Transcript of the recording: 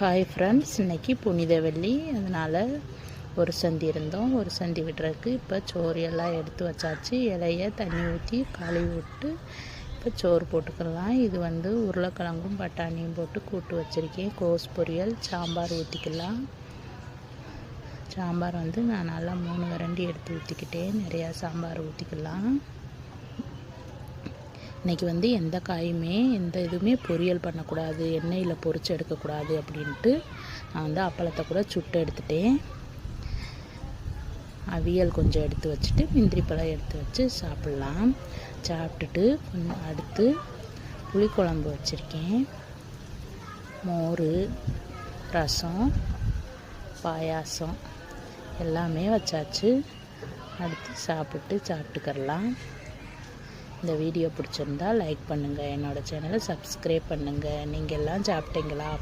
Hi friends இன்னைக்கு புனித வெள்ளி அதனால் ஒரு சந்தி இருந்தோம். ஒரு சந்தி விடுறதுக்கு இப்போ சோறு எல்லாம் எடுத்து வச்சாச்சு. இலைய தண்ணி ஊற்றி கழுவி விட்டு இப்போ சோறு போட்டுக்கலாம் இது வந்து உருளைக்கிழங்கும் பட்டாணியும் போட்டு கூட்டு வச்சுருக்கேன். கோஸ் பொரியல் சாம்பார் ஊற்றிக்கலாம் சாம்பார் வந்து நான் நல்லா மூணு வரண்டி எடுத்து ஊற்றிக்கிட்டேன் நிறையா சாம்பார் ஊற்றிக்கலாம் இன்றைக்கி வந்து எந்த காயுமே எந்த இதுவுமே பொரியல் பண்ணக்கூடாது எண்ணெயில் பொறிச்சு எடுக்கக்கூடாது அப்படின்ட்டு நான் வந்து அப்பளத்தை கூட சுட்டு எடுத்துட்டேன். அவியல் கொஞ்சம் எடுத்து வச்சுட்டு முந்திரி பழம் எடுத்து வச்சு சாப்பிட்லாம். சாப்பிட்டுட்டு கொஞ்சம் அடுத்து புளிக்குழம்பு வச்சுருக்கேன். மோர் ரசம் பாயாசம் எல்லாமே வச்சாச்சு. அடுத்து சாப்பிட்டு சாப்பிட்டுக்கரலாம் இந்த வீடியோ பிடிச்சிருந்தா லைக் பண்ணுங்கள் என்னோடய சேனலை சப்ஸ்கிரைப் பண்ணுங்கள் நீங்கள் எல்லாம் சாப்பிட்டீங்களா?